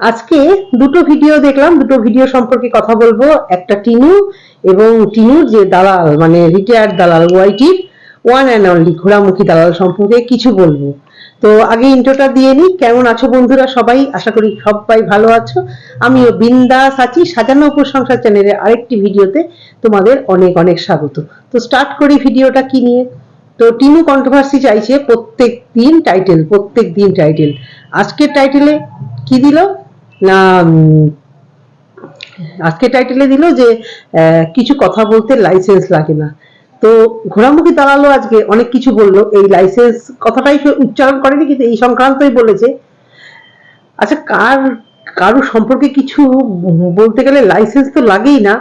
আজকে দুটো ভিডিও দেখলাম। দুটো ভিডিও সম্পর্কে কথা বলব। একটা টিনু এবং টিনুর যে দালাল মানে রিটায়ার্ড দালাল ওয়াইটির ওয়ান অ্যান্ড অনলি ঘোড়ামুখী দালাল সম্পর্কে কিছু বলব। তো আগে ইন্ট্রোটা দিয়ে নিই। কেমন আছো বন্ধুরা সবাই? আশা করি সবাই ভালো আছো। আমিও বিন্দাস আছি। সাজানো উপর সংসার চ্যানেলের আরেকটি ভিডিওতে তোমাদের অনেক অনেক স্বাগত। তো স্টার্ট করি ভিডিওটা কি নিয়ে? তো টিনু কন্ট্রোভার্সি চাইছে প্রত্যেক দিন টাইটেল প্রত্যেক দিন টাইটেল আজকের টাইটেলে কি দিল? না আজকে টাইটেলে দিল যে কিছু কথা বলতে লাইসেন্স লাগে না। তো ঘোড়ামুখী দাঁড়াল আজকে অনেক কিছু বলল। এই লাইসেন্স কথাটাই উচ্চারণ করেনি, কিন্তু এই সংক্রান্তই বলেছে। আচ্ছা কার কারও সম্পর্কে কিছু বলতে গেলে লাইসেন্স তো লাগেই না।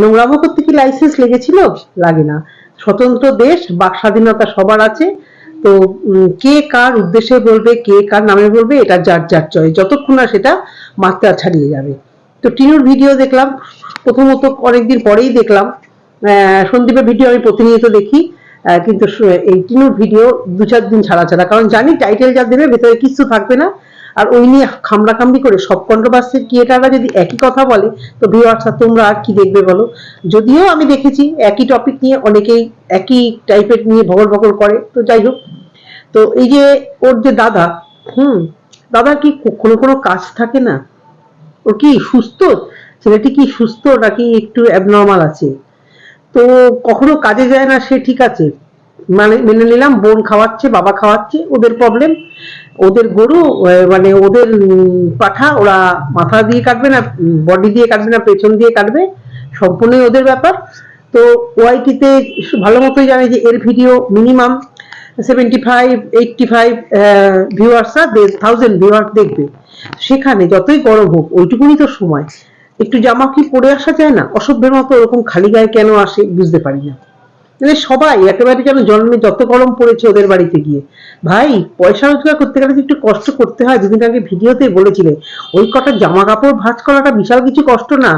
নোংরামো করতে কি লাইসেন্স লেগেছিল? লাগে না। স্বতন্ত্র দেশ, বাক স্বাধীনতা সবার আছে। তো কে কার উদ্দেশ্যে বলবে, কে কার নামে বলবে, এটা যার যার চয় যতক্ষণ না সেটা মাত্রা ছাড়িয়ে যাবে। তো টিনুর ভিডিও দেখলাম, প্রথমত অনেকদিন পরেই দেখলাম। সন্দীপের ভিডিও আমি প্রতিনিয়ত দেখি কিন্তু এই টিনুর ভিডিও দু চার দিন ছাড়া ছাড়া। কারণ জানি টাইটেল যা দেবে, ভেতরে কিছু থাকবে না। আর ওই নিয়ে খামড়া খামড়ি করে সব কন্ট্রোভার্সির ক্রিয়েটাররা যদি একই কথা বলে, তো ভিউয়ার্সরা তোমরা আর কি দেখবে বলো? যদিও আমি দেখেছি একই টপিক নিয়ে অনেকেই একই টাইপের নিয়ে ভগল ভগল করে, তো যাই হোক। তো এই যে ওর যে দাদা, হুম দাদা কি কোনো কোনো কাজ থাকে না? ও কি সুস্থ? ছেলেটি কি সুস্থ নাকি একটু অ্যাবনর্মাল আছে? তো কখনো কাজে যায় না, সে ঠিক আছে। মানে মেনে নিলাম, বোন খাওয়াচ্ছে, বাবা খাওয়াচ্ছে, ওদের প্রবলেম ওদের গরু মানে ওদের পাঠা, ওরা মাথা দিয়ে কাটবে না বডি দিয়ে কাটবে না, পেছন দিয়ে কাটবে, সম্পূর্ণই ওদের ব্যাপার। তো ওয়াইটিতে ভালো মতোই জানে যে এর video minimum seventy five eighty five ভিউয়ার্সরা থাউজেন্ড ভিউয়ার্স দেখবে। সেখানে যতই গরম হোক, ওইটুকুনি তো সময়। একটু জামা কি পরে আসা যায় না? অসভ্যের মতো ওরকম খালি গায়ে কেন আসে? বুঝতে পারি না। মানে সবাই একেবারে যেন জন্মে যত গরম পড়েছে ওদের বাড়িতে গিয়ে। ভাই, পয়সা রোজগার করতে গেলে একটু কষ্ট করতে হয়। দুদিন আগে ভিডিওতে বলেছিলে ওই কটা জামা কাপড় ভাঁজ করাটা বিশাল কিছু কষ্ট না।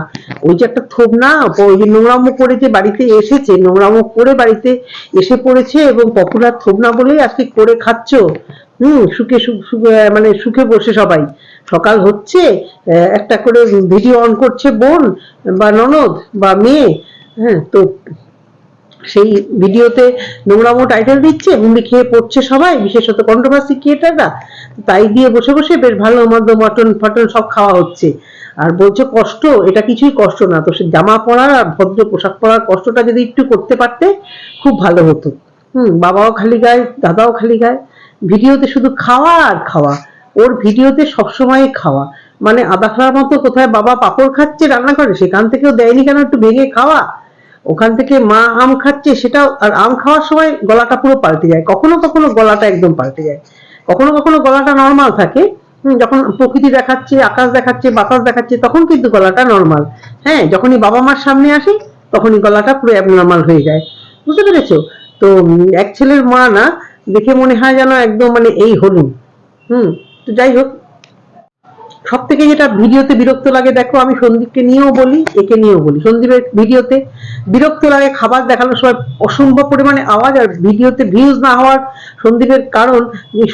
ওই যে একটা থোপ না ওই যে নোংরামো করে যে বাড়িতে এসেছে, নোংরামো করে বাড়িতে এসে পড়েছে এবং পপুলার থোপ না বলেই আজকে করে খাচ্ছ। হুম, সুখে মানে সুখে বসে সবাই। সকাল হচ্ছে একটা করে ভিডিও অন করছে বোন বা ননদ বা মেয়ে। হ্যাঁ তো সেই ভিডিওতে নোংরামো টাইটেল দিচ্ছে হুমড়ি খেয়ে পড়ছে সবাই, বিশেষত কন্ট্রোভার্সি ক্রিয়েটাররা তাই দিয়ে বসে বসে বেশ ভালো মন্দ মটন ফটন সব খাওয়া হচ্ছে। আর বলছে কষ্ট, এটা কিছুই কষ্ট না। তো সে জামা পরার আর ভদ্র পোশাক পরার কষ্টটা যদি একটু করতে পারতে, খুব ভালো হতো। হুম, বাবাও খালি গায়, দাদাও খালি গায়। ভিডিওতে শুধু খাওয়া আর খাওয়া। ওর ভিডিওতে সবসময় খাওয়া। মানে আদা খাওয়ার মতো কোথায় বাবা পাপড় খাচ্ছে রান্না করে সেখান থেকেও দেয়নি কেন একটু ভেঙে খাওয়া? ওখান থেকে মা আম খাচ্ছে সেটাও, আর আম খাওয়ার সময় গলাটা পুরো পাল্টে যায়। কখনো কখনো গলাটা একদম পাল্টে যায়। কখনো কখনো গলাটা নর্মাল থাকে। যখন প্রকৃতি দেখাচ্ছে, আকাশ দেখাচ্ছে, বাতাস দেখাচ্ছে, তখন কিন্তু গলাটা নর্মাল হ্যাঁ যখনই বাবা মার সামনে আসে, তখনই গলাটা পুরো অ্যাবনর্মাল হয়ে যায়। বুঝতে পেরেছ? তো এক ছেলের মা না, দেখে মনে হয় যেন একদম মানে এই হলুন হুম, তো যাই হোক সব থেকে যেটা ভিডিওতে বিরক্ত লাগে, দেখো আমি সন্দীপকে নিয়েও বলি, একে নিয়েও বলি। সন্দীপের ভিডিওতে বিরক্ত লাগে খাবার দেখানোর সময় অসম্ভব পরিমাণে আওয়াজ আর ভিডিওতে ভিউজ না হওয়ার সন্দীপের কারণ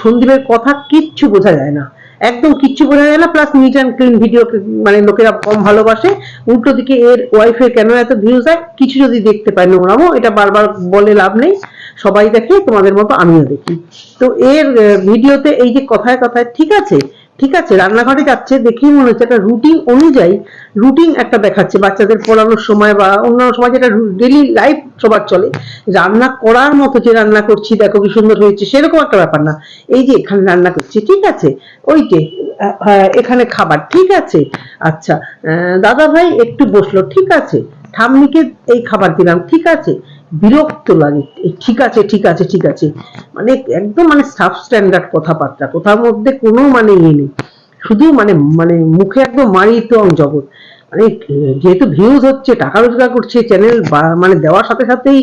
সন্দীপের কথা কিচ্ছু বোঝা যায় না। একদম কিচ্ছু বোঝা যায় না plus neat and clean video মানে লোকেরা কম ভালোবাসে। উল্টো দিকে এর ওয়াইফের কেন এত ভিউজ হয়, কিছু যদি দেখতে পায় নোংরামো, এটা বারবার বলে লাভ নেই। সবাই দেখে, তোমাদের মতো আমিও দেখি। তো এর ভিডিওতে এই যে কথায় কথায় ঠিক আছে ঠিক আছে রান্নাঘরে যাচ্ছে দেখেই মনে হচ্ছে একটা রুটিন অনুযায়ী রুটিন একটা দেখাচ্ছে। বাচ্চাদের পড়ানোর সময় বা অন্যান্য সময় যেটা ডেলি লাইফ সবার চলে। রান্না করার মতো যে রান্না করছি দেখো কি সুন্দর হয়েছে সেরকম একটা ব্যাপার না। এই যে এখানে রান্না করছি ঠিক আছে? ওই যে হ্যাঁ, এখানে খাবার ঠিক আছে? আচ্ছা দাদা ভাই একটু বসল ঠিক আছে? ঠাম্মিকে এই খাবার দিলাম ঠিক আছে? বিরক্ত লাগে। ঠিক আছে ঠিক আছে ঠিক আছে। মানে একদম মানে সাব স্ট্যান্ডার্ড কথাবার্তা। কথার মধ্যে কোনো মানে ইয়ে নেই। শুধু মানে মানে মুখে একদম মারিত জগৎ। মানে যেহেতু ভিউজ হচ্ছে, টাকা রোজগার করছে চ্যানেল মানে দেওয়ার সাথে সাথেই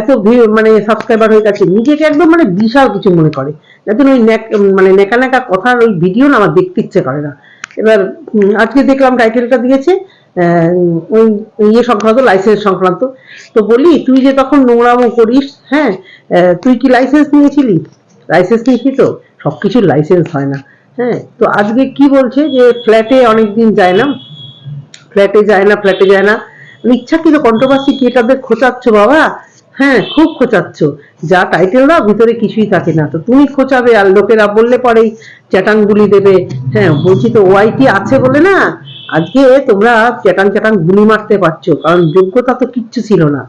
এত ভিউ মানে সাবস্ক্রাইবার হয়ে গেছে, নিজেকে একদম মানে বিশাল কিছু মনে করে। যাতে ওই মানে নেকা নেকা কথার ওই ভিডিও না আমার দেখতে ইচ্ছে করে না। এবার আজকে দেখলাম টাইটেলটা দিয়েছে ওই ইয়ে সংক্রান্ত লাইসেন্স সংক্রান্ত। তো বলি, তুই যে তখন নোংরামো করিস হ্যাঁ তুই কি লাইসেন্স নিয়েছিলি? লাইসেন্স নিয়েছি তো, সবকিছুর লাইসেন্স হয় না হ্যাঁ। তো আজকে কি বলছে যে ফ্ল্যাটে অনেকদিন যায় না ফ্ল্যাটে যায় না ফ্ল্যাটে যায় না। মানে ইচ্ছাকৃত কন্ট্রোভার্সি কি ক্রিয়েটারদের খোঁচাচ্ছ বাবা হ্যাঁ খুব খোঁচাচ্ছ। যা টাইটেল দাও, ভিতরে কিছুই থাকে না। তো তুমি খোঁচাবে আর লোকেরা বললে পরেই চ্যাটাং গুলি দেবে। হ্যাঁ বলছি তো ওয়াইটি আছে বলে না? আজকে তোমরা চ্যাটাং চ্যাটাং গুলি মারতে পারছ, কারণ যোগ্যতা তো কিচ্ছু ছিল না।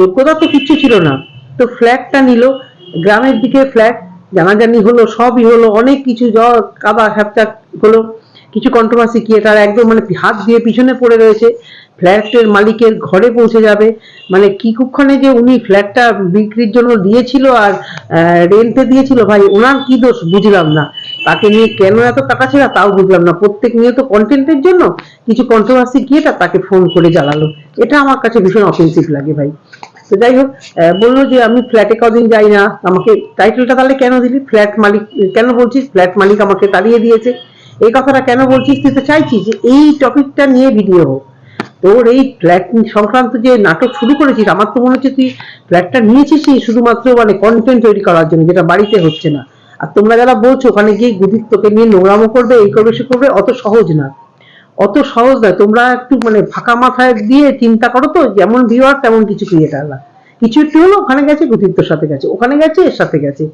যোগ্যতা তো কিচ্ছু ছিল না। তো ফ্ল্যাটটা নিল, গ্রামের দিকে ফ্ল্যাট জানাজানি হলো, সবই হলো, অনেক কিছু জ্বর কাদা হ্যাপচাক হলো, কিছু কন্ট্রোভার্সি ক্রিয়েটার একদম মানে হাত দিয়ে পিছনে পড়ে রয়েছে। ফ্ল্যাটের মালিকের ঘরে পৌঁছে যাবে। মানে কি কুক্ষণে যে উনি ফ্ল্যাটটা বিক্রির জন্য দিয়েছিল আর রেন্টে দিয়েছিল, ভাই, ওনার কি দোষ বুঝলাম না। তাকে নিয়ে কেন এত ছিল তাও বুঝলাম না। প্রত্যেক নিয়ে তো কন্টেন্টের জন্য কিছু কন্ট্রোভার্সি ক্রিয়েটার তাকে ফোন করে জ্বালালো। এটা আমার কাছে ভীষণ অফেন্সিভ লাগে ভাই। তো যাই হোক বলল যে আমি ফ্ল্যাটে কদিন যাই না। আমাকে টাইটেলটা তাহলে কেন দিলি? ফ্ল্যাট মালিক, কেন বলছিস? ফ্ল্যাট মালিক আমাকে তাড়িয়ে দিয়েছে। এই কথাটা কেন বলছিস? তুই তো চাইছিস যে এই টপিকটা নিয়ে ভিডিও হোক। তোর এই ফ্ল্যাট সংক্রান্ত যে নাটক শুরু করেছিস, আমার তো মনে হচ্ছে তুই ফ্ল্যাটটা নিয়েছিস শুধুমাত্র মানে কন্টেন্ট তৈরি করার জন্য, যেটা বাড়িতে হচ্ছে না। আর তোমরা যারা বলছো ওখানে গিয়ে গুদির তোকে নিয়ে নোংরামো করবে, এই করবে, সে করবে, অত সহজ না। অত সহজ নয় তোমরা একটু মানে ফাঁকা মাথায় দিয়ে চিন্তা করো তো, যেমন ভিউয়ার তেমন কিছু ক্রিয়েটাররা কিছু একটু হলো ওখানে গেছে গুতিত্বর সাথে গেছে, ওখানে গেছে, এর সাথে গেছে।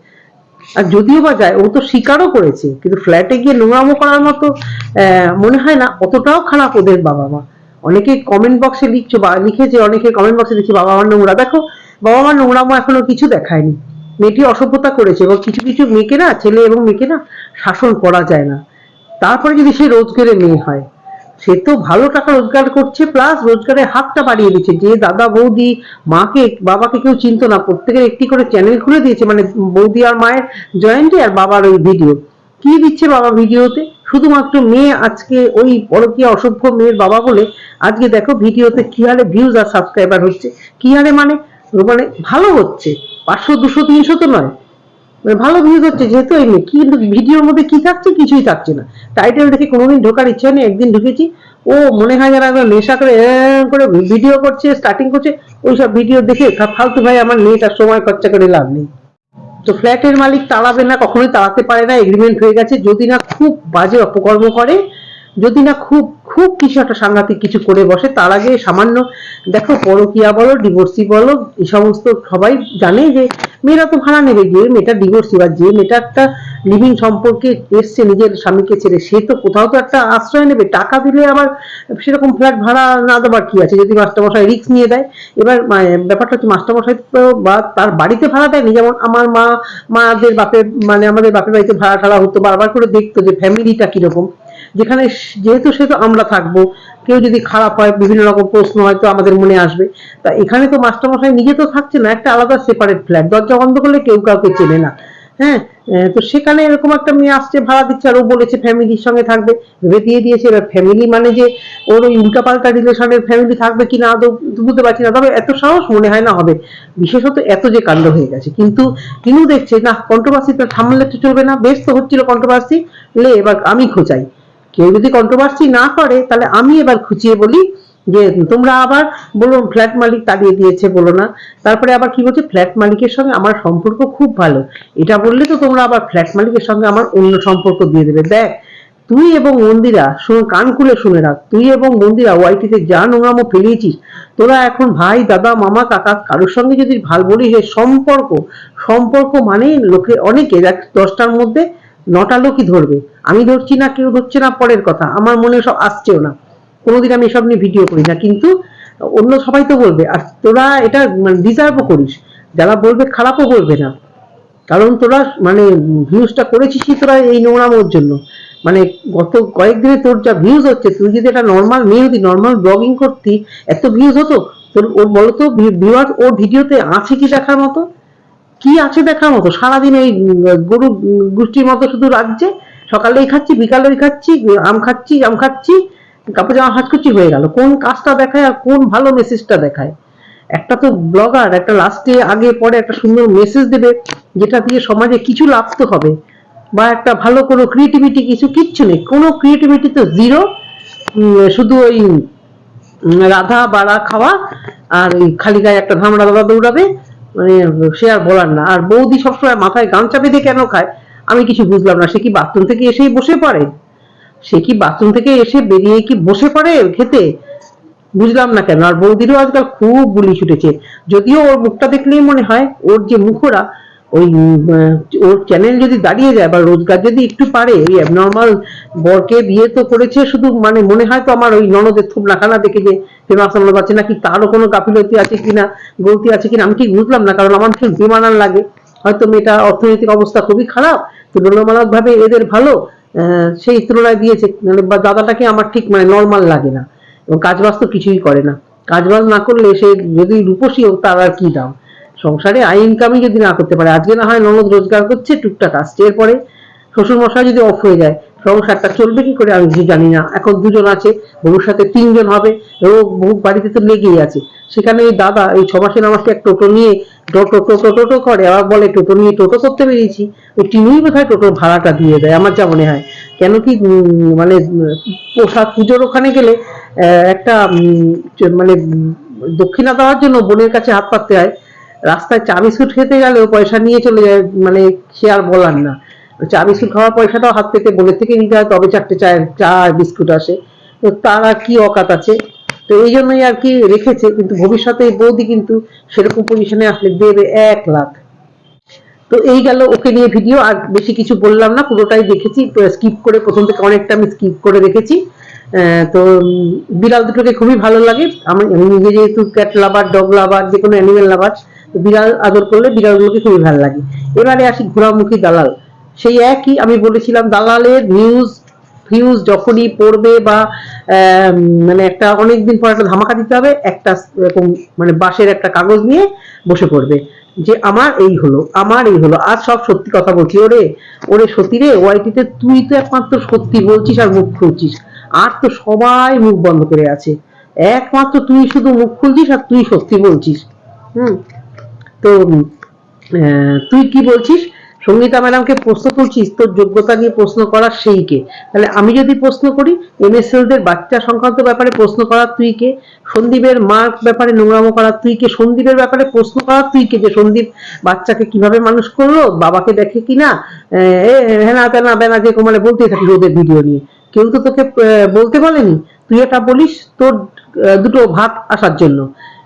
আর যদিও বা যায়, ও তো স্বীকারও করেছে, কিন্তু ফ্ল্যাটে গিয়ে নোংরামো করার মতো মনে হয় না, অতটাও খারাপ ওদের বাবা মা অনেকে কমেন্ট বক্সে লিখছো বা, লিখেছে, অনেকে কমেন্ট বক্সে লিখছে বাবা আমার নোংরা। দেখো বাবা মার নোংরামো এখনও কিছু দেখায়নি। মেয়েটি অসভ্যতা করেছে এবং কিছু কিছু মেয়েকে না, ছেলে এবং মেয়েকে না শাসন করা যায় না। তারপরে যদি সে রোজগারের মেয়ে হয়, সে তো ভালো টাকা রোজগার করছে প্লাস রোজগারের হাতটা বাড়িয়ে দিচ্ছে। যে দাদা, বৌদি, মাকে, বাবাকে কেউ চিনতো না, প্রত্যেকের একটি করে চ্যানেল খুলে দিয়েছে মানে বৌদি আর মায়ের জয়েন্টে আর বাবার ওই ভিডিও কি দিচ্ছে বাবা ভিডিওতে শুধুমাত্র মেয়ে আজকে ওই পরকীয়া অসভ্য মেয়ের বাবা বলে আজকে দেখো ভিডিওতে কি হারে ভিউজ আর সাবস্ক্রাইবার হচ্ছে। কি হারে মানে? মানে ভালো হচ্ছে। পাঁচশো, দুশো, তিনশো তো নয়। মানে ভালো ভিউজ হচ্ছে যেহেতু এই মেয়ে কিন্তু ভিডিওর মধ্যে কি থাকছে কিছুই থাকছে না। টাইটেল দেখে কোনোদিন ঢোকার ইচ্ছা নেই, একদিন ঢুকেছি। ও মনে হয় যেন একবার নেশা করে করে ভিডিও করছে স্টার্টিং করছে। ওইসব ভিডিও দেখে ফালতু ভাই আমার নেট আর সময় খরচা করে লাভ নেই। তো ফ্ল্যাটের মালিক তাড়াবে না, কখনোই তাড়াতে পারে না এগ্রিমেন্ট হয়ে গেছে। যদি না খুব বাজে অপকর্ম করে যদি না খুব খুব কিছু একটা সাংঘাতিক কিছু করে বসে, তার আগে সামান্য দেখো পরকিয়া বলো ডিভোর্সি বলো, এই সমস্ত সবাই জানে যে মেয়েরা তো ভাড়া নেবে যে মেয়েটা ডিভোর্সি বা যে মেয়েটা একটা লিভিং সম্পর্কে এসছে নিজের স্বামীকে ছেড়ে, সে তো কোথাও তো একটা আশ্রয় নেবে। টাকা দিলে আবার সেরকম ফ্ল্যাট ভাড়া না দেওয়ার কি আছে? যদি মাস্টারমশাই রিস্ক নিয়ে দেয়, এবার ব্যাপারটা হচ্ছে মাস্টারমশাই তো বা তার বাড়িতে ভাড়া দেয়নি। যেমন আমার মা, মাদের বাপের মানে আমাদের বাপের বাড়িতে ভাড়া টাড়া হতো, বারবার করে দেখতো যে ফ্যামিলিটা কীরকম। যেখানে স- যেহেতু সেহেতু আমরা থাকব, কেউ যদি খারাপ হয়, বিভিন্ন রকম প্রশ্ন হয়তো আমাদের মনে আসবে। তা এখানে তো মাস্টারমশাই নিজে তো থাকছে না, একটা আলাদা সেপারেট ফ্ল্যাট দরজা বন্ধ করলে কেউ কাউকে চেনে না। হ্যাঁ তো সেখানে এরকম একটা মেয়ে আসছে, ভাড়া দিচ্ছে, আর ও বলেছে ফ্যামিলির সঙ্গে থাকবে। ভেবে দিয়ে দিয়েছে, এবার ফ্যামিলি মানে যে ওর ওই উল্টাপাল্টা রিলেশনের ফ্যামিলি থাকবে কিনা আদৌ বুঝতে পারছি না। তবে এত সাহস মনে হয় না হবে। বিশেষত এত যে কাণ্ড হয়ে গেছে। কিন্তু তিনিও দেখছে, না কন্ট্রোভার্সি তো সামলে তো চলবে না, বেশ তো হচ্ছিল কন্ট্রোভার্সি লে এবার আমি খোঁচাই। কেউ যদি কন্ট্রোভার্সি না করে, তাহলে আমি এবার খুঁচিয়ে বলি যে তোমরা আবার বলো, ফ্ল্যাট মালিক তাড়িয়ে দিয়েছে, বলো না। তারপরে আবার কি বলছে, ফ্ল্যাট মালিকের সঙ্গে আমার সম্পর্ক খুব ভালো। এটা বললে তো তোমরা আবার ফ্ল্যাট মালিকের সঙ্গে আমার অন্য সম্পর্ক দিয়ে দেবে। দেখ, তুই এবং মন্দিরা, শুনে, কান খুলে শুনে রাখ। তুই এবং মন্দিরা, ওয়াইটিতে যা নোংরামো ফেলিয়েছিস, তোরা এখন ভাই, দাদা, মামা, কাকা, কারোর সঙ্গে যদি ভালো বলি হে সম্পর্ক সম্পর্ক মানে লোকে অনেকে, দেখ, দশটার মধ্যে নটা লোকই ধরবে? আমি ধরছি না, কেউ ধরছে না, পরের কথা। আমার মনে সব আসছেও না। কোনোদিন আমি এসব নিয়ে ভিডিও করি না। কিন্তু অন্য সবাই তো বলবে, আর তোরা এটা মানে ডিজার্ভও করিস। যারা বলবে, খারাপও বলবে না। কারণ তোরা মানে ভিউজটা করেছিস তোরা এই নোংরামোর জন্য। মানে গত কয়েকদিনে তোর যা ভিউজ হচ্ছে, তুই যদি এটা নর্মাল মেয়ে হতি নর্মাল ব্লগিং করতি, এত ভিউজ হতো, তোর ওর বলতো ভিউয়ার ওর ভিডিওতে আছে কি দেখার মতো? কি আছে দেখার মতো? সারাদিন ওই গরু গোষ্ঠীর মতো শুধু রাজ্যে সকালেই খাচ্ছি, বিকালেই খাচ্ছি, আম খাচ্ছি আম খাচ্ছি, কাপড় জামা হাত করছি হয়ে গেল। কোন কাজটা দেখায় আর কোন ভালো মেসেজটা দেখায়? একটা তো ব্লগার একটা লাস্টে আগে পরে একটা সুন্দর মেসেজ দেবে, যেটা দিয়ে সমাজে কিছু লাভ তো হবে। বা একটা ভালো কোনো ক্রিয়েটিভিটি কিছু কিচ্ছু নেই। কোনো ক্রিয়েটিভিটি তো জিরো শুধু ওই রাধা, বাড়া, খাওয়া, আর খালি গায়ে একটা ধামড়া দাদা দৌড়াবে মানে সে আর বলার না। আর বৌদি সবসময় মাথায় গান চাপে দিয়ে কেন খায়? আমি কিছু বুঝলাম না। সে কি বাথরুম থেকে এসেই বসে পড়ে? সে কি বাথরুম থেকে এসে বেরিয়ে কি বসে পড়ে খেতে? বুঝলাম না কেন। আর বৌদিরও আজকাল খুব বুলি ছুটেছে। যদিও ওর মুখটা দেখলেই মনে হয়, ওর যে মুখরা ওই ওর চ্যানেল যদি দাঁড়িয়ে যায় বা রোজগার যদি একটু পারে, ওই অ্যাবনর্মাল বরকে বিয়ে তো করেছে, শুধু মানে মনে হয় তো আমার ওই ননদের থুপ নাখানা দেখে যে ফেমাস আমরা পাচ্ছে নাকি, তারও কোনো গাফিলতি আছে কিনা, গলতি আছে কিনা, আমি ঠিক বুঝলাম না, কারণ আমার ঠিক বেমানান লাগে। হয়তো মেয়েটা অর্থনৈতিক অবস্থা খুবই খারাপ তুলনামূলক ভাবে এদের ভালো সেই তুলনায় দিয়েছে মানে বা দাদাটাকে আমার ঠিক মানে নর্মাল লাগে না। এবং কাজবাজ তো কিছুই করে না। কাজবাজ না করলে সে যদি রূপসী হোক, তার আর কি দাম? সংসারে আই ইনকামই যদি না করতে পারে, আজকে না হয় ননদ রোজগার করছে, টুকটাক আসছে। এরপরে শ্বশুর মশাই যদি অফ হয়ে যায়, সংসারটা চলবে কি করে আমি কিছু জানি না। এখন দুজন আছে, ভবিষ্যতে তিনজন হবে রোগ বহু বাড়িতে তো লেগেই আছে। সেখানে এই দাদা এই ছ মাসের আমাকে এক টোটো নিয়ে টোটো টোটো টোটো করে, আবার বলে টোটো নিয়ে টোটো করতে বেরিয়েছি। ওই টিনুই বোধহয় টোটোর ভাড়াটা দিয়ে দেয়, আমার যা মনে হয়। কেন কি মানে প্রসাদ পুজোর ওখানে গেলে একটা মানে দক্ষিণা দেওয়ার জন্য বোনের কাছে হাত পাততে হয়। রাস্তায় চা বিস্কুট খেতে গেলেও পয়সা নিয়ে চলে যায় মানে সে আর বলার না। চা বিস্কুট খাওয়ার পয়সাটাও হাত পেতে বোনের থেকে নিতে হয়, তবে চারটে চায়ের চা বিস্কুট আসে। তো তার কি অকাত আছে? তো এই জন্যই আর কি রেখেছে, কিন্তু ভবিষ্যতে এই বৌদি কিন্তু সেরকম পজিশনে আসলে দেবে এক লাখ। তো এই গেল ওকে নিয়ে ভিডিও আর বেশি কিছু বললাম না, পুরোটাই দেখেছি স্কিপ করে প্রথম থেকে অনেকটা আমি স্কিপ করে দেখেছি তো বিড়াল দুটোকে খুবই ভালো লাগে। আমি নিজে যেহেতু ক্যাট লাভার ডগ লাভার যে কোনো অ্যানিমেল লাভার বিড়াল আদর করলে বিড়ালগুলোকে খুবই ভালো লাগে। এবারে আসি ঘোরামুখী দালাল। সেই একই আমি বলেছিলাম, দালালের নিউজ ফিউজ যখনই পড়বে বা মানে একটা অনেকদিন পর একটা ধামাকা দিতে হবে, একটা এরকম মানে বাঁশের একটা কাগজ নিয়ে বসে পড়বে। যে আমার এই হলো, আমার এই হলো, আর সব সত্যি কথা বলছি, ওরে ওরে সত্যি রে, ওয়াইটিতে তুই তো একমাত্র সত্যি বলছিস আর মুখ খুলছিস। আর তো সবাই মুখ বন্ধ করে আছে। একমাত্র তুই শুধু মুখ খুলছিস আর তুই সত্যি বলছিস। হুম। তো তুই কি বলছিস? সঙ্গীতা ম্যাডামকে প্রশ্ন করছিস তোর যোগ্যতা নিয়ে প্রশ্ন করার সেই কে? তাহলে আমি যদি প্রশ্ন করি এমএসএল দের বাচ্চা সংক্রান্ত ব্যাপারে প্রশ্ন করার তুই কে? সন্দীপের মার ব্যাপারে নোংরামো করার তুই কে? সন্দীপের ব্যাপারে প্রশ্ন করার তুই কে? যে সন্দীপ বাচ্চাকে কীভাবে মানুষ করল, বাবাকে দেখে কিনা হ্যাঁ তেনা বেনা যে মানে বলতেই থাকি ওদের ভিডিও নিয়ে। কেউ তো তোকে বলতে বলেনি? তুই এটা বলিস, তোর দুটো ভাত আসার জন্য।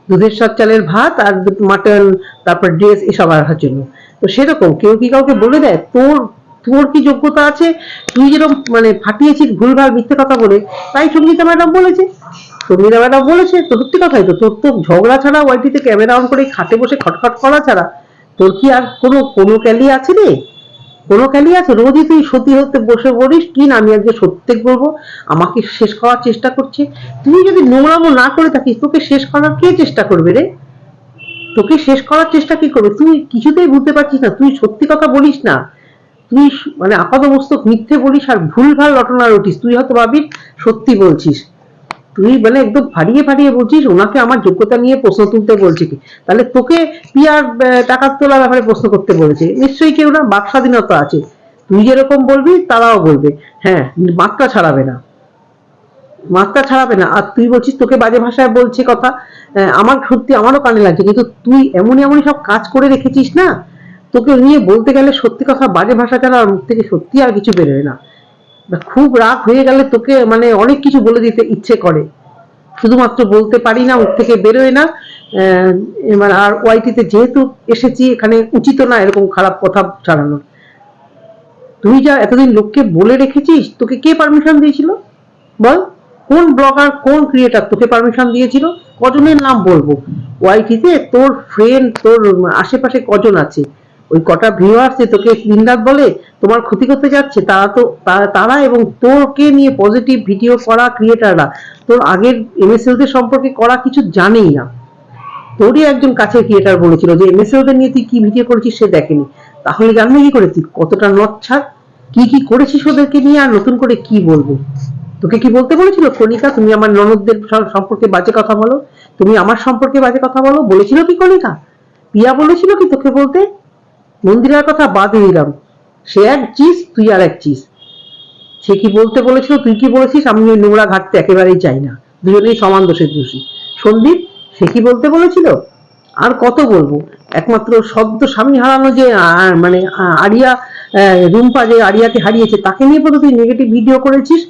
দুধের সাত চালের ভাত আর মাটন, তারপর ড্রেস এসব আসার জন্য। তো সেরকম কেউ কি কাউকে বলে দেয়, তোর তোর কি যোগ্যতা আছে? তুই যেরকম মানে ফাটিয়েছিস ভুলভাল মিথ্যে কথা বলে, তাই সঙ্গীতা ম্যাডাম বলেছে। সঙ্গীতা ম্যাডাম বলেছে, তো সত্যি কথাই তো, তোর তো ঝগড়া ছাড়া ওয়াইটিতে ক্যামেরা অন করে খাটে বসে খটখট করা ছাড়া, তোর কি আর কোনো কোনো ক্যালি আছে রে? কোনো ক্যালি আছে, রোজই তুই সত্যি হতে বসে বলিস কি না আমি আজকে সত্যি বলব? আমাকে শেষ করার চেষ্টা করছে। তুই যদি নোংরামো না করে থাকিস, তোকে শেষ করার কে চেষ্টা করবে রে? তোকে শেষ করার চেষ্টা কি করবে? তুই কিছুতেই বুঝতে পারছিস না, তুই সত্যি কথা বলিস না। তুই মানে আপাত মস্তক মিথ্যে বলিস আর ভুলভাল রটনা রটিস তুই হয়তো ভাবিস, সত্যি বলছিস। তুই মানে একদম ফাড়িয়ে ফাড়িয়ে বলছিস, ওনাকে আমার যোগ্যতা নিয়ে প্রশ্ন তুলতে বলছে কি? তাহলে তোকে পিয়ার টাকা তোলার ব্যাপারে প্রশ্ন করতে বলেছে। নিশ্চয়ই কেউ না বাক স্বাধীনতা আছে। তুই যেরকম বলবি, তারাও বলবে। হ্যাঁ মাত্রা ছাড়াবে না। মাত্রা ছাড়াবে না। আর তুই বলছিস, তোকে বাজে ভাষায় বলছে কথা আমার সত্যি আমারও কানে লাগছে। কিন্তু তুই এমনই এমনই সব কাজ করে রেখেছিস না, তোকে নিয়ে বলতে গেলে সত্যি কথা বাজে ভাষা ছাড়া আর মুখ থেকে সত্যি আর কিছু বেরোয় না। খুব রাগ হয়ে গেলে তোকে মানে অনেক কিছু বলে দিতে ইচ্ছে করে। শুধুমাত্র বলতে পারি না মুখ থেকে বেরোয় না। এবার আর ওয়াইটিতে যেহেতু এসেছি, এখানে উচিত না এরকম খারাপ কথা ছাড়ানোর তুই যা এতদিন লোককে বলে রেখেছিস, তোকে কে পারমিশন দিয়েছিল? বল, কোন ব্লগার কোন ক্রিয়েটার তোকে পারমিশন দিয়েছিল? কজনের নাম বলব? ওয়াইটিতে তোর ফ্রেন্ড তোর আশেপাশে কজন আছে? ওই কটা ভিউয়ার্স তোকে দিনরাত বলে, তোমার ক্ষতি করতে যাচ্ছে, তারা তো, তারা এবং তোরকে নিয়ে পজিটিভ ভিডিও করা ক্রিয়েটাররা তোর আগের এমএসএলদের সম্পর্কে করা কিছু জানেই না। তোরই একজন কাছের ক্রিয়েটার বলেছিল যে এমএসএলদের নিয়ে তুই কি ভিডিও করেছিস সে দেখেনি। তাহলে জানবে কি করে, তুই কতটা নচ্ছা কি কি করেছিস ওদেরকে নিয়ে আর নতুন করে কি বলব? তোকে কি বলতে বলেছিল? কণিকা, তুমি আমার ননদদের সম্পর্কে বাজে কথা বলো। তুমি আমার সম্পর্কে বাজে কথা বলো। বলেছিল কি কণিকা? পিয়া বলেছিল কি তোকে বলতে? মন্দিরার কথা বাদে দিলাম। সে এক চিজ, তুই আর এক চিজ। সে কি বলতে বলেছিল, তুই কি বলেছিস? আমি ওই নোংরা ঘাটতে একেবারেই চাই না। দুজনেই সমান দোষের দোষী। সন্দীপ, সে কি বলতে বলেছিল? আর কত বলব? একমাত্র শব্দ স্বামী হারানো যে মানে আরিয়া রুম্পা যে আরিয়াকে হারিয়েছে, তাকে নিয়ে তো তুই নেগেটিভ ভিডিও করেছিস,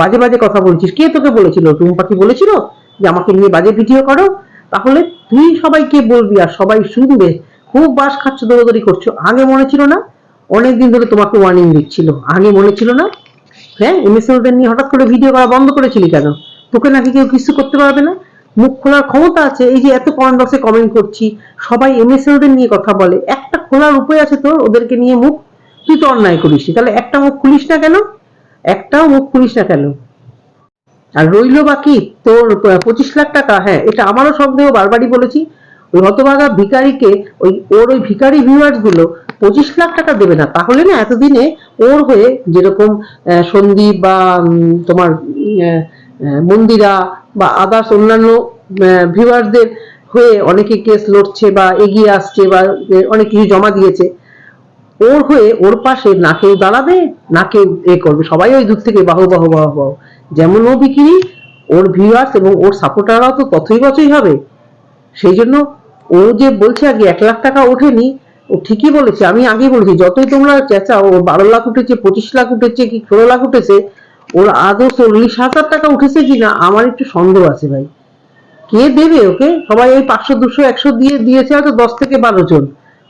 বাজে বাজে কথা বলছিস। কে তোকে বলেছিল? রুম্পা কি বলেছিল? যে আমাকে নিয়ে বাজে ভিডিও করো? তাহলে তুই সবাইকে বলবি আর সবাই শুনবে। খুব বাস খাচ্ছ, দৌড়দৌড়ি করছ। আগে মনে ছিল না, অনেকদিন ধরে তোমাকে ওয়ার্নিং দিচ্ছিল। আগে মনে ছিল না? হ্যাঁ এমএসএলদের নিয়ে হঠাৎ করে ভিডিও করা বন্ধ করেছিলি কেন? তোকে নাকি কেউ কিছু করতে পারবে না? মুখ খোলার ক্ষমতা আছে, এই যে এত কমেন্ট বক্সে কমেন্ট করছি, সবাই এমএসএলদের নিয়ে কথা বলে। একটা খোলার উপায় আছে তোর, ওদেরকে নিয়ে মুখ তুই তো অন্যায় করিস তাহলে একটা মুখ খুলিস না কেন? একটাও মুখ খুলিস না কেন? আর রইল বাকি তোর পঁচিশ লাখ টাকা হ্যাঁ এটা আমারও সন্দেহ, বারবারই বলেছি। হতভাগা ভিকারিকে ওই ওর ওই ভিকারি ভিউয়ার্সগুলো পঁচিশ লাখ টাকা দেবে না। তাহলে না এতদিনে ওর হয়ে যেরকম সন্দীপ বা তোমার আহ, মন্দিরা বা আদার্স অন্যান্য ভিউয়ার্সদের হয়ে অনেকে কেস লড়ছে বা এগিয়ে আসছে বা অনেক কিছু জমা দিয়েছে। ওর হয়ে ওর পাশে না কেউ দাঁড়াবে না কেউ এ করবে। সবাই ওই দূর থেকে বাহু বাহু বাহু বাহু। যেমন ও বিক্রি ওর ভিউয়ার্স এবং ওর সাপোর্টাররাও তো ততই বছরই হবে। সেই জন্য ও যে বলছে আগে এক লাখ টাকা ওঠেনি, ও ঠিকই বলেছে, আমি আগে বলেছি, যতই তোমরা চেঁচাও ও বারো লাখ উঠেছে, পঁচিশ লাখ উঠেছে কি, ষোলো লাখ উঠেছে, ওর আদৌ চল্লিশ হাজার টাকা উঠেছে কিনা, আমার একটু সন্দেহ আছে ভাই। কে দেবে ওকে? সবাই ওই পাঁচশো, দুশো, একশো দিয়ে দিয়েছে হয়তো দশ থেকে বারো জন।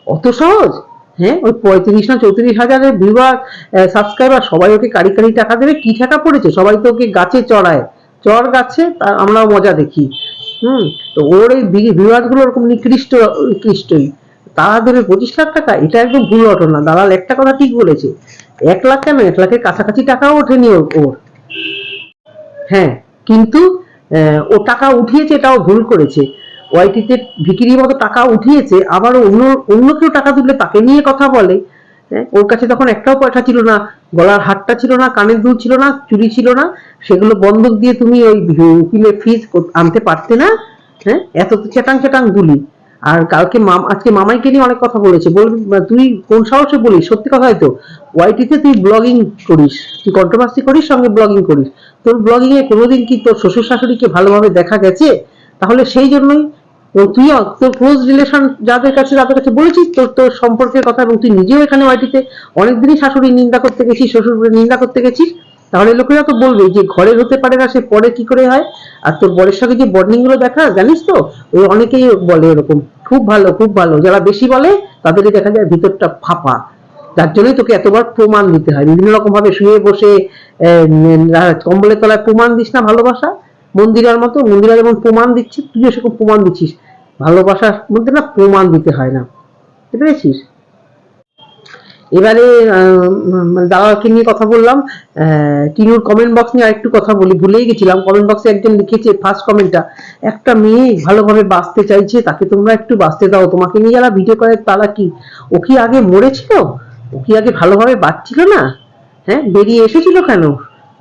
অত সহজ? হ্যাঁ ওই পঁয়ত্রিশ না চৌত্রিশ হাজারের ভিউয়ার সাবস্ক্রাইবার সবাই ওকে কারি কারি টাকা দেবে, কি টাকা পড়েছে? সবাই তো ওকে গাছে চড়ায়। চড় গাছে আমরাও মজা দেখি। হুম, তো ওর এই ওরকম নিকৃষ্ট, নিকৃষ্টই। তারা দেবে পঁচিশ লাখ টাকা, এটা একদম ভুল ঘটনা। দালাল একটা কথা ঠিক বলেছে। এক লাখ কেন? এক লাখের কাছাকাছি টাকাও ওঠেনি ওর ওর। হ্যাঁ কিন্তু ও টাকা উঠিয়েছে, এটাও ভুল করেছে। ওয়াইটিতে ভিকিরির মতো টাকা উঠিয়েছে, আবার অন্য অন্য কেউ টাকা তুললে তাকে নিয়ে কথা বলে। ওর কাছে তখন একটাও পয়সা ছিল না, গলার হারটা ছিল না, কানের দুল ছিল না চুরি ছিল না, সেগুলো বন্ধক দিয়ে তুমি ওই উকিলের ফিস আনতে পারতে না হ্যাঁ? এত তো চেটাং চেটাং গুলি। আর কালকে মাম, আজকে মামাইকে নিয়ে অনেক কথা বলেছে বল তুই কোন সাহসে বলিস? সত্যি কথা হয়তো। ওয়াইটিতে তুই ব্লগিং করিস, তুই কন্ট্রোভার্সি করিস, সঙ্গে ব্লগিং করিস। তোর ব্লগিং এ কোনোদিন কি তোর শ্বশুর শাশুড়িকে ভালোভাবে দেখা গেছে? তাহলে সেই জন্যই ও তুই তোর ক্লোজ রিলেশন যাদের কাছে তাদের কাছে বলেছিস, তোর তোর সম্পর্কের কথা এবং তুই নিজেও এখানে ওয়াইটিতে অনেকদিনই শাশুড়ির নিন্দা করতে গেছিস শ্বশুরের নিন্দা করতে গেছিস, তাহলে লোকেরা তো বলবে যে ঘরের হতে পারে না, সে পরে কি করে হয়? আর তোর বরের সঙ্গে যে বর্নিংগুলো দেখা, জানিস তো? ওই অনেকেই বলে এরকম, খুব ভালো খুব ভালো, যারা বেশি বলে, তাদেরই দেখা যায় ভিতরটা ফাঁপা। যার জন্যই তোকে এতবার প্রমাণ দিতে হয়। বিভিন্ন রকম ভাবে শুয়ে বসে কম্বলের তলায় প্রমাণ দিস না ভালোবাসা। মন্দিরার মতো মন্দিরা যেমন প্রমাণ দিচ্ছে তুইও সেরকম প্রমাণ দিচ্ছিস। ভালোবাসার মধ্যে না প্রমাণ দিতে হয় না। বুঝতে পেরেছিস? এবারে মানে দাদাকে নিয়ে কথা বললাম। টিনুর কমেন্ট বক্স নিয়ে আরেকটু কথা বলি, ভুলেই গেছিলাম। কমেন্ট বক্সে একজন লিখেছে ফার্স্ট কমেন্টটা একটা মেয়ে ভালোভাবে বাঁচতে চাইছে, তাকে তোমরা একটু বাঁচতে দাও। তোমাকে নিয়ে যারা ভিডিও করে, তারা কি, ও কি আগে মরেছিল? ও কি আগে ভালোভাবে বাঁচছিল না? হ্যাঁ বেরিয়ে এসেছিল কেন?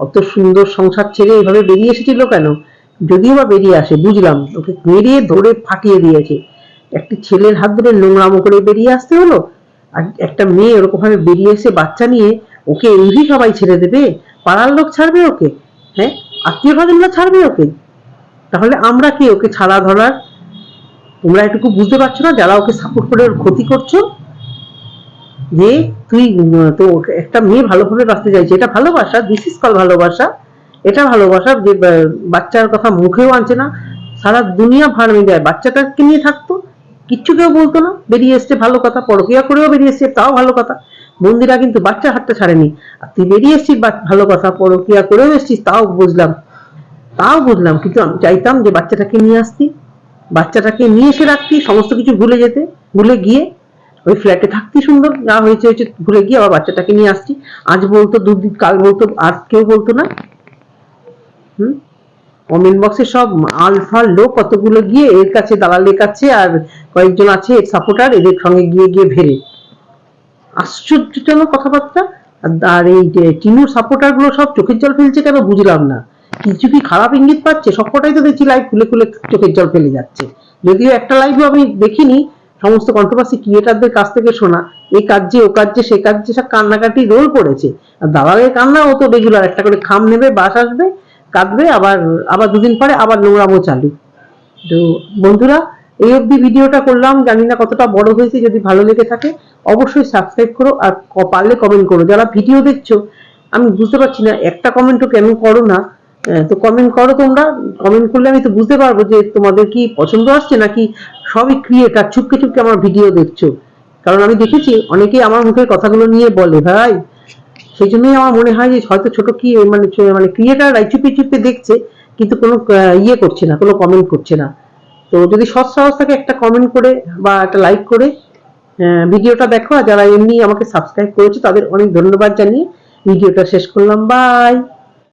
অত সুন্দর সংসার ছেড়ে এভাবে বেরিয়ে এসেছিল কেন? যদিও বা বেরিয়ে আসে, বুঝলাম। ওকে বেরিয়ে ধরে ফাটিয়ে দিয়েছে। একটি ছেলের হাত ধরে নোংরামো করে বেরিয়ে আসতে হলো। আর একটা মেয়ে ওরকম ভাবে বেরিয়ে এসে বাচ্চা নিয়ে ওকে এমনি সবাই ছেড়ে দেবে? পাড়ার লোক ছাড়বে ওকে? হ্যাঁ? আত্মীয় স্বজনরা ছাড়বে ওকে? তাহলে আমরা কি ওকে ছাড়া ধরার? তোমরা এটুকু বুঝতে পারছ না? যারা ওকে সাপোর্ট করে ক্ষতি করছ? যে তুই তো একটা মেয়ে ভালোভাবে বাঁচতে চাইছে, এটা ভালোবাসা দিস ইজ কল ভালোবাসা, এটা ভালোবাসা যে বাচ্চার কথা মুখেও আনছে না, সারা দুনিয়া ভাড় দেয় বাচ্চাটাকে নিয়ে থাকতো, কিচ্ছু কেউ বলতো না, বেরিয়ে এসছে ভালো কথা, পরকিয়া করেও বেরিয়ে এসছে, তাও ভালো কথা মন্দিরা কিন্তু বাচ্চা হাতটা ছাড়েনি, আর তুই বেরিয়ে এসছিস ভালো কথা, পরকিয়া করেও এসছিস, তাও বুঝলাম তাও বুঝলাম, কিন্তু আমি চাইতাম যে বাচ্চাটাকে নিয়ে আসতি, বাচ্চাটাকে নিয়ে এসে রাখতি, সমস্ত কিছু ভুলে যেতে, ভুলে গিয়ে ওই ফ্ল্যাটে থাকতে সুন্দর। যা হয়েছে হয়েছে ভুলে গিয়ে আবার বাচ্চাটাকে নিয়ে আসছি। আজ বলতো, দুদিন কাল বলতো আর কেউ বলতো না। হুম? কমেন্ট বক্সে সব আলফাল লোক কতগুলো গিয়ে এর কাছে, দালালের কাছে আর কয়েকজন আছে সাপোর্টার এদের সঙ্গে গিয়ে গিয়ে ভেড়ে আশ্চর্যজনক কথাবার্তা। আর- আর এই যে টিনুর সাপোর্টারগুলো সব চোখের জল ফেলছে কেন বুঝলাম না। কিছু কি খারাপ ইঙ্গিত পাচ্ছে? সবকটাই তো দেখছি লাইভ খুলে খুলে চোখের জল ফেলে যাচ্ছে। যদিও একটা লাইভও আমি দেখিনি সমস্ত কন্ট্রোভার্সি ক্রিয়েটারদের কাছ থেকে শোনা। এই কাজে ও কাজে সে কাজে সব কান্নাকাটি রোল পড়েছে। আর দালালের কান্না, ও তো রেগুলার একটা করে খাম নেবে, বাস আসবে, কাঁদবে, আবার আবার দুদিন পরে আবার নোংরামো চালু। তো বন্ধুরা, এই অবধি ভিডিওটা করলাম। জানি না কতটা বড় হয়েছে, যদি ভালো লেগে থাকে, অবশ্যই সাবস্ক্রাইব করো আর পারলে কমেন্ট করো। যারা ভিডিও দেখছ, আমি বুঝতে পারছি না, একটা কমেন্টও কেন করো না? তো কমেন্ট করো তোমরা। কমেন্ট করলে আমি তো বুঝতে পারব যে তোমাদের কি পছন্দ আসছে নাকি সবই ক্রিয়েটার চুপকে চুপকে আমার ভিডিও দেখছ। কারণ আমি দেখেছি অনেকেই আমার মুখের কথাগুলো নিয়ে বলে, ভাই সেই জন্যই আমার মনে হয় যে হয়তো ছোট কি মানে মানে ক্রিয়েটাররাই চুপে চুপে দেখছে, কিন্তু কোনো ইয়ে করছে না, কোনো কমেন্ট করছে না। তো যদি সৎ সাহস থাকে একটা কমেন্ট করে বা একটা লাইক করে ভিডিওটা দেখো। যারা এমনি আমাকে সাবস্ক্রাইব করেছে, তাদের অনেক ধন্যবাদ জানিয়ে ভিডিওটা শেষ করলাম। বাই